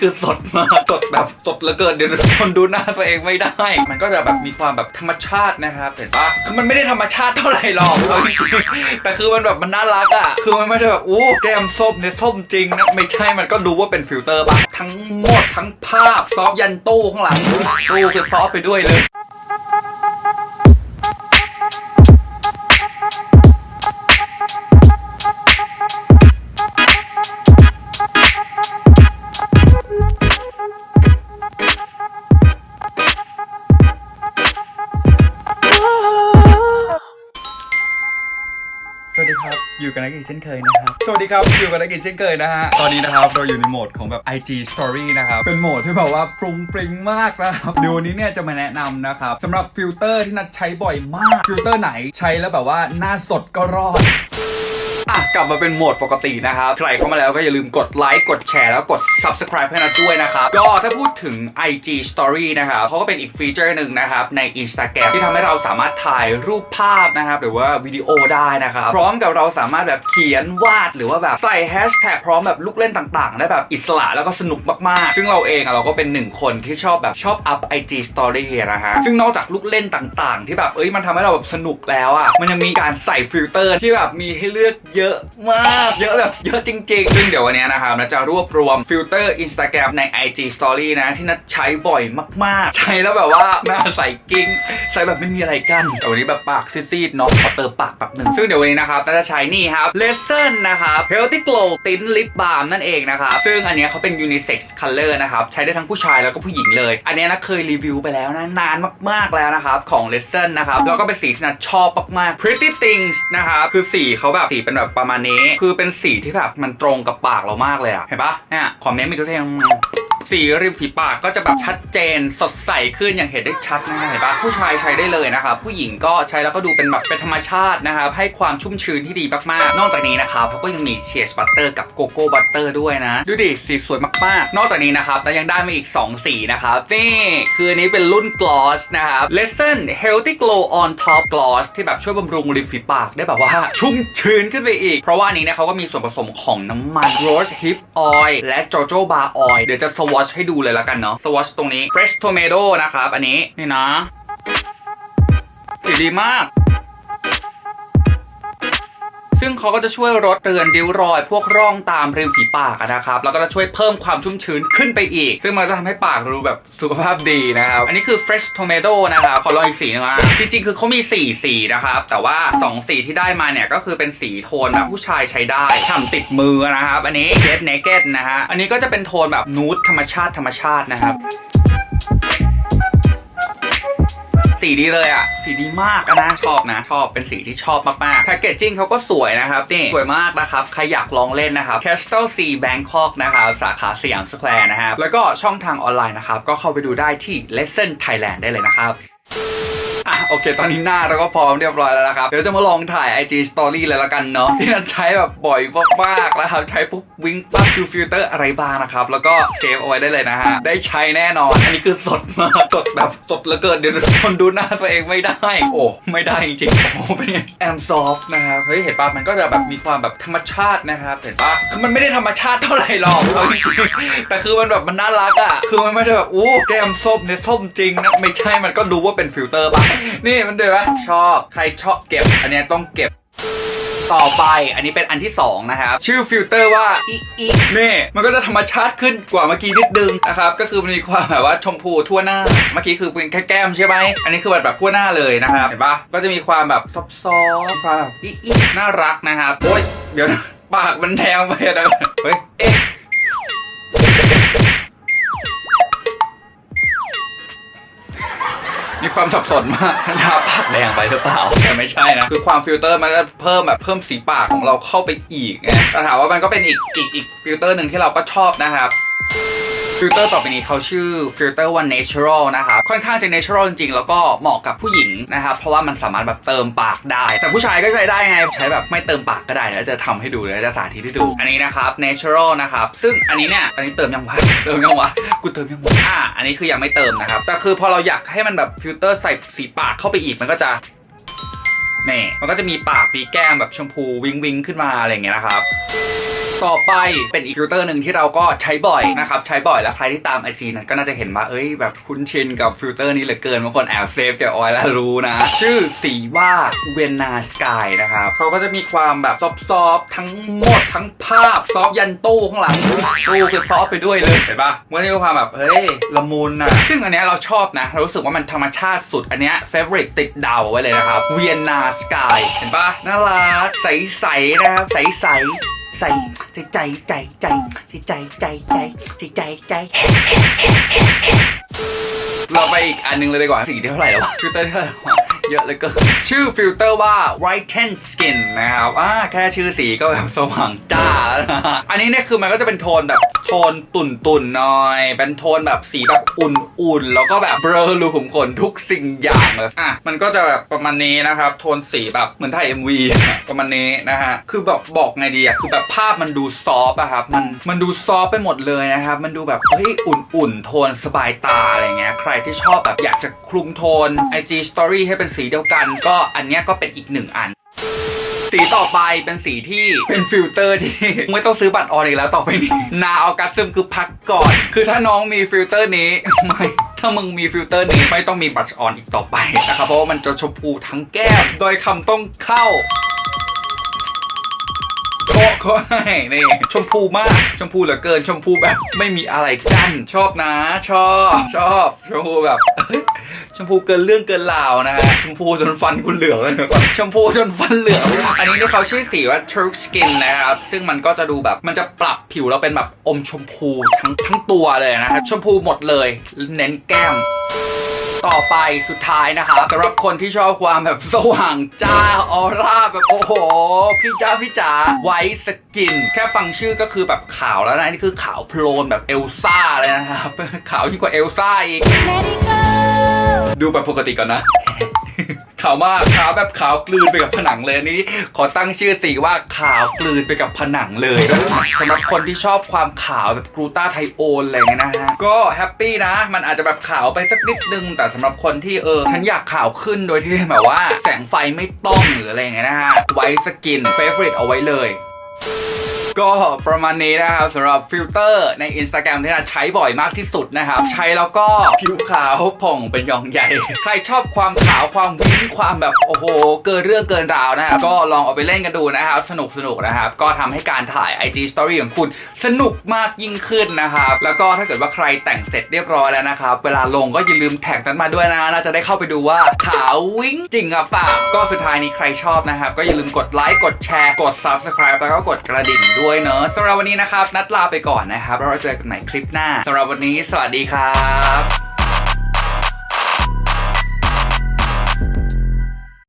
คือสดมากสดแบบสดเหลือเกินเดี๋ยวคนดูหน้าตัวเองไม่ได้ มันก็จะแบบมีความแบบธรรมชาตินะครับเห็นปะคือมันไม่ได้ธรรมชาติเท่าไหร่หรอกเอาจริงๆแต่คือมันแบบมันน่ารักอะคือมันไม่ได้แบบอู้แก้มส้มเนี่ยส้มจริงนะไม่ใช่มันก็รู้ว่าเป็นฟิลเตอร์ปะทั้งหมดทั้งภาพซอฟยันตู้ข้างหลังตู้คือซอฟไปด้วยเลย อยู่กันนักกีเช่นเคยนะครับ สวัสดีครับ อยู่กันนักกีเช่นเคยนะฮะ ตอนนี้นะครับเราอยู่ในโหมดของแบบ IG Story นะครับ เป็นโหมดที่แบบว่าฟรุ้งฟริ้งมากนะครับเดี๋ยววันนี้เนี่ยจะมาแนะนำนะครับสำหรับฟิลเตอร์ที่นัดใช้บ่อยมาก ฟิลเตอร์ไหนใช้แล้วแบบว่าหน้าสดก็รอด อะกลับมาเป็นโหมดปกตินะครับใครเข้ามาแล้วก็อย่าลืมกดไลค์กดแชร์แล้วกด subscribe ให้นัดด้วยนะครับก็ถ้าพูดถึง IG Story นะครับเขาก็เป็นอีกฟีเจอร์หนึ่งนะครับใน Instagram ที่ทำให้เราสามารถถ่ายรูปภาพนะครับหรือว่าวิดีโอได้นะครับพร้อมกับเราสามารถแบบเขียนวาดหรือว่าแบบใส่แฮชแท็กพร้อมแบบลูกเล่นต่างๆได้แบบอิสระแล้วก็สนุกมากๆ ซึ่งเราเองอะเราก็เป็นหนึ่งคนที่ชอบแบบชอบอัพ IG Story นะฮะซึ่งนอกจากลูกเล่นต่างๆ ที่แบบเอ้ยมันทำให้เราแบบสนุกแล้วอะมันยังมีการใส่ฟิลเตอร์ที่แบบมีให้เลือกเยเยอะมาก เยอะแบบเยอะจริงๆซึ่งเดี๋ยววันนี้นะครับนะจะรวบรวมฟิลเตอร์ Instagram ใน IG Story นะ ที่นัดใช้บ่อยมากๆ ใช้แล้วแบบว่าหน้าใสกิ้งใส่แบบไม่มีอะไรกันแต่วันนี้แบบปากซีดๆเนาะขอเติมปากแป๊บหนึ่งซึ่งเดี๋ยววันนี้นะครับนัดจะใช้นี่ครับ Lesson นะครับ Healthy Glow Tint Lip Balm นั่นเองนะครับซึ่งอันนี้เขาเป็น Unisex Color นะครับใช้ได้ทั้งผู้ชายแล้วก็ผู้หญิงเลย อันนี้ยนะเคยรีวิวไปแล้วนะนานมากๆแล้วนะครับของ Lesson นะครับแล้วก็เป็นสีที่นัดชอบมากๆ Pretty Things นะครับคือสีเขาแบบสีเป็นแบบประมาณนี้ คือเป็นสีที่แบบมันตรงกับปากเรามากเลยอะเห็นปะเนี่ยคอมเมนต์มีก็เสียง สีริมฝีปากก็จะแบบชัดเจนสดใสขึ้นอย่างเห็นได้ชัดนะเห็นปะผู้ชายใช้ได้เลยนะครับผู้หญิงก็ใช้แล้วก็ดูเป็นแบบเป็นธรรมชาตินะครับให้ความชุ่มชื้นที่ดีมากๆ นอกจากนี้นะครับเขาก็ยังมีเชียร์บัตเตอร์กับโกโก้บัตเตอร์ด้วยนะ ดูดิสีสวยมากๆ นอกจากนี้นะครับแต่ยังได้มาอีก 2 สีนะครับนี่คืออันนี้เป็นรุ่น gloss นะครับ Lesson Healthy Glow on Top Gloss ที่แบบช่วยบำรุงริมฝีปากได้แบบว่าชุ่มชื้นขึ้นไปอีก เพราะว่าอันนี้เนี่ยเขาก็มีส่วนผสมของน้ำมัน Rose Hip Oil และ Jojoba Oil เดี๋ยวจะ swatch ให้ดูเลยละกันเนาะ swatch ตรงนี้ Fresh Tomato นะครับ อันนี้ นี่นะดีมาก ซึ่งเขาก็จะช่วยลดเตือนริ้วรอย พวกร่องตามริมฝีปากนะครับแล้วก็จะช่วยเพิ่มความชุ่มชื้นขึ้นไปอีก ซึ่งมันจะทำให้ปากดูแบบสุขภาพดีนะครับอันนี้คือ fresh tomato นะครับขอลองอีกสีหนึงนะจริงๆคือเขามี4สีนะครับแต่ว่า 2 สีที่ได้มาเนี่ยก็คือเป็นสีโทนแบบผู้ชายใช้ได้ฉ่ำติดมือนะครับอันนี้ get naked นะฮะอันนี้ก็จะเป็นโทนแบบนูดธรรมชาติธรรมชาตินะครับ สีดีเลยอะ สีดีมากอะนะ ชอบนะ ชอบ เป็นสีที่ชอบมากๆ แพคเกจจิ้งเขาก็สวยนะครับ นี่ สวยมากนะครับ ใครอยากลองเล่นนะครับ Castle C Bangkok นะครับ สาขาสยามสแควร์นะครับ แล้วก็ช่องทางออนไลน์นะครับ ก็เข้าไปดูได้ที่ Lesson Thailand ได้เลยนะครับ โอเค ตอนนี้หน้าเราก็พร้อมเรียบร้อยแล้วนะครับ เดี๋ยวจะมาลองถ่าย IG Story เลยละกันเนาะที่นันใช้แบบบ่อยมากๆแล้วครับใช้ปุ๊บวิ่งปั๊บดูฟิลเตอร์อะไรบ้างนะครับ แล้วก็เซฟเอาไว้ได้เลยนะฮะ ได้ใช้แน่นอน อันนี้คือสดมากสดแบบสดเหลือเกินเดี๋ยวทนดูหน้าตัวเองไม่ได้ โอ้ไม่ได้จริงๆโอ้เป็นไงแอมซอฟนะครับเฮ้ยเห็นปะมันก็จะแบบมีความแบบธรรมชาตินะครับเห็นปะคือมันไม่ได้ธรรมชาติเท่าไหร่หรอกเอาจริงๆแต่คือมันแบบมันน่ารักอะคือมันไม่ได้แบบอู้แก้มส้มเนี่ยส้มจริงนะไม่ใช่มันก็รู้ว่าเป็นฟิลเตอร์ปะนี่มันเดี๋ยวะชอบใครชอบเก็บ อันเนี้ยต้องเก็บต่อไปอันนี้เป็นอันที่ 2 นะครับ ชื่อฟิลเตอร์ว่าอีอีนี่มันก็จะธรรมชาติขึ้นกว่าเมื่อกี้นิดนึงนะครับ ก็คือมันมีความแบบว่าชมพูทั่วหน้า เมื่อกี้คือเป็นแค่แก้มใช่ไหมอันนี้คือแบบแบบทั่วหน้าเลยนะครับ เห็นปะก็จะมีความแบบซอฟต์ๆความแบบอีอีน่ารักนะครับโอ้ยเดี๋ยวนะปากมันแทงไปนะเฮ้ยเอ๊ มีความสับสนมากทาปากแดงไปหรือเปล่าแต่ไม่ใช่นะ คือความฟิลเตอร์มันจะเพิ่มแบบเพิ่มสีปากของเราเข้าไปอีกไงแต่ถามว่ามันก็เป็นอีกอีกอีกฟิลเตอร์หนึ่งที่เราก็ชอบนะครับ ฟิลเตอร์ต่อไปนี้เขาชื่อฟิลเตอร์ว่า natural นะครับค่อนข้างจะ natural จริงๆ แล้วก็เหมาะกับผู้หญิงนะครับ เพราะว่ามันสามารถแบบเติมปากได้ แต่ผู้ชายก็ใช้ได้ไง ใช้แบบไม่เติมปากก็ได้แล้วจะทำให้ดูเลยจะสาธิตให้ดู อันนี้นะครับ natural นะครับ ซึ่งอันนี้เนี่ยอันนี้เติมยังวะเติมยังวะกูเติมยังวะอ่าอันนี้คือยังไม่เติมนะครับแต่คือพอเราอยากให้มันแบบฟิลเตอร์ใส่สีปากเข้าไปอีกมันก็จะนี่มันก็จะมีปากมีแก้มแบบชมพูวิงวิงขึ้นมาอะไรอย่างเงี้ยนะครับ ต่อไปเป็นอีกฟิลเตอร์หนึ่งที่เราก็ใช้บ่อยนะครับใช้บ่อยแล้วใครที่ตามไอจีนั้นก็น่าจะเห็นว่าเอ้ยแบบคุ้นชินกับฟิลเตอร์นี้เหลือเกินบางคนแอบเซฟเก็บเอาไว้แล้วรู้นะ ชื่อสีว่าเวนนาสกายนะครับเขาก็จะมีความแบบซอฟๆทั้งหมดทั้งภาพซอฟยันตู้ข้างหลังตู้คือซอฟไปด้วยเลยเห็นปะมันจะมีความแบบเฮ้ยละมุนนะซึ่งอันเนี้ยเราชอบนะเรารู้สึกว่ามันธรรมชาติสุดอันเนี้ยเฟเวอร์ติดดาวไว้เลยนะครับเวียนนาสกายเห็นปะน่ารักใสๆนะครับใสๆ ใส่ใจใจใจใจใจใจใจใจใจใจเราไปอีกอันหนึงเลยดีกว่าสีที่เท่าไหร่แล้ววะฟิลเตอร์ที่เท่าไหร่วะ เยอะเลยก็ชื่อฟิลเตอร์ว่า Brighten Skin นะครับอ่าแค่ชื่อสีก็แบบสว่างจ้า อันนี้เนี่ยคือมันก็จะเป็นโทนแบบโทนตุ่นตุ่นๆหน่อย เป็นโทนแบบสีแบบอุ่นๆ แล้วก็แบบเบลอรูขุมขนทุกสิ่งอย่างเลยอะมันก็จะแบบประมาณนี้นะครับ โทนสีแบบเหมือนถ่าย MV ประมาณนี้นะฮะ คือแบบบอกไงดีอะคือแบบภาพมันดูซอฟอะครับ มันมันดูซอฟไปหมดเลยนะครับ มันดูแบบเฮ้ยอุ่นๆ โทนสบายตาอะไรเงี้ย ใครที่ชอบแบบอยากจะคลุมโทน IG Story ให้เป็นสีีเดียวกัน ก็อันเนี้ยก็เป็นอีกหนึ่งอัน สีต่อไปเป็นสีที่เป็นฟิลเตอร์ที่ไม่ต้องซื้อบัตรออนอีกแล้วต่อไปนี้นาออกัสซึมคือพักก่อน คือถ้าน้องมีฟิลเตอร์นี้ไม่ถ้ามึงมีฟิลเตอร์นี้ไม่ต้องมีบัตรออนอีกต่อไปนะครับเพราะว่ามันจะชมพูทั้งแก้มโดยคำต้องเข้าโคเขาให้นี่ชมพูมาก ชมพูเหลือเกิน ชมพูแบบ ไม่มีอะไรกั้น ชอบนะ ชอบ ชอบ ชมพูแบบเมพูเกินเรื่องเกินราวนะฮะชมพูจนฟันคุณเหลืองเลยนะก่อนชมพูจนฟันเหลืองอันนี้เนี่ยเขาชื่อสีว่า Turk Skin นะครับ ซึ่งมันก็จะดูแบบมันจะปรับผิวเราเป็นแบบอมชมพูทั้งทั้งตัวเลยนะครับชมพูหมดเลย เน้นแก้ม ต่อไปสุดท้ายนะครับสำหรับคนที่ชอบความแบบสว่างจ้าออร่าแบบโอ้โห พี่จ้าพี่จ๋าไวท์สกิน แค่ฟังชื่อก็คือแบบขาวแล้วนะนี่คือขาวโพลนแบบเอลซ่าเลยนะครับขาวยิ่งกว่าเอลซ่าอีก Let it go ดูแบบปกติก่อนนะ ขาวมากขาวแบบขาวกลืนไปกับผนังเลยอันนี้ ขอตั้งชื่อสีว่าขาวกลืนไปกับผนังเลยสำหรับคนที่ชอบความขาวแบบกรูตาไทโอนอะไรเงี้ยนะฮะก็แฮปปี้นะ มันอาจจะแบบขาวไปสักนิดนึง แต่สำหรับคนที่เออฉันอยากขาวขึ้นโดยที่แบบว่า แสงไฟไม่ต้องหรืออะไรเงี้ยนะฮะไวสกินเฟเวอร์เอาไว้เลย ก็ประมาณนี้นะครับสำหรับฟิลเตอร์ใน Instagram ที่เราใช้บ่อยมากที่สุดนะครับ ใช้แล้วก็ผิวขาวผ่องเป็นยองใหญ่ ใครชอบความขาวความวิ้งความแบบโอ้โห เกินเรื่องเกินราวนะครับ ก็ลองเอาไปเล่นกันดูนะครับ สนุกสนุกนะครับ ก็ทำให้การถ่าย IG Story ของคุณสนุกมากยิ่งขึ้นนะครับ แล้วก็ถ้าเกิดว่าใครแต่งเสร็จเรียบร้อยแล้วนะครับ เวลาลงก็อย่าลืมแท็กนั้นมาด้วยนะน่าจะได้เข้าไปดูว่าขาววิ้งจริงอะป่ะก็สุดท้ายนี้ใครชอบนะครับก็อย่าลืมกดไลค์กดแชร์กด Subscribe แล้วก็กดกระดิ่งด้วย้วยเนอะสำหรับวันนี้นะครับ นัดลาไปก่อนนะครับแล้วเราเจอกันใหม่คลิปหน้าสำหรับวันนี้ สวัสดีครับ